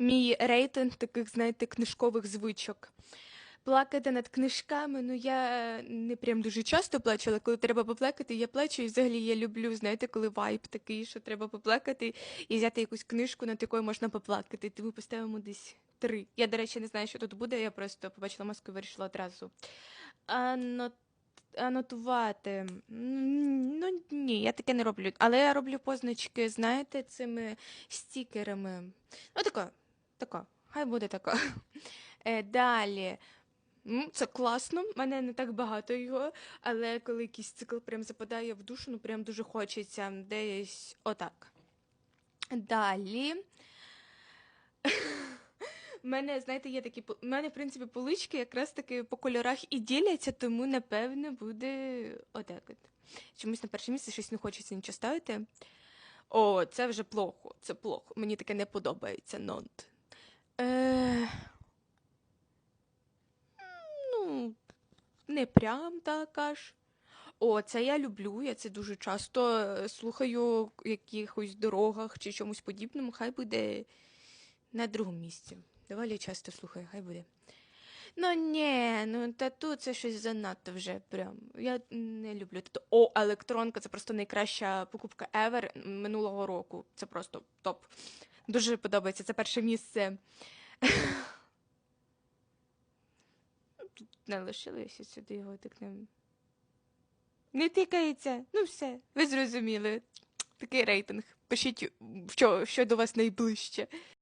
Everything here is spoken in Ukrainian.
мій рейтинг таких, знаєте, книжкових звичок. Плакати над книжками, ну я не прям дуже часто плачу, але коли треба поплакати, я плачу. І взагалі я люблю, знаєте, коли вайб такий, що треба поплакати і взяти якусь книжку, над якою можна поплакати. Тому поставимо десь три. Я, до речі, не знаю, що тут буде. Я просто побачила маску і вирішила одразу. Анот... Анотувати. Ну ні, я таке не роблю. Але я роблю позначки, знаєте, цими стікерами. Ну, тако, тако, хай буде тако. Е, далі. Це класно, в мене не так багато його, але коли якийсь цикл прям западає в душу, ну прям дуже хочеться десь отак. Далі. У мене, знаєте, є такі. У мене, в принципі, полички якраз таки по кольорах і діляться, тому, напевне, буде отак от. Чомусь на перше місце щось не хочеться нічого ставити. О, це вже плохо, це плохо. Мені таке не подобається, нонт. Е... Ну, не прям так аж. О, це я люблю, я це дуже часто е, слухаю в якихось дорогах чи чомусь подібному, хай буде на другому місці. Доволі часто слухаю, хай буде. Ну ні, ну тату це щось занадто вже прям. Я не люблю тату. О, електронка це просто найкраща покупка ever минулого року. Це просто топ. Дуже подобається. Це перше місце. Тут не лишилося сюди його так не. Не тикається. Ну все, ви зрозуміли. Такий рейтинг. Пишіть, що, що до вас найближче.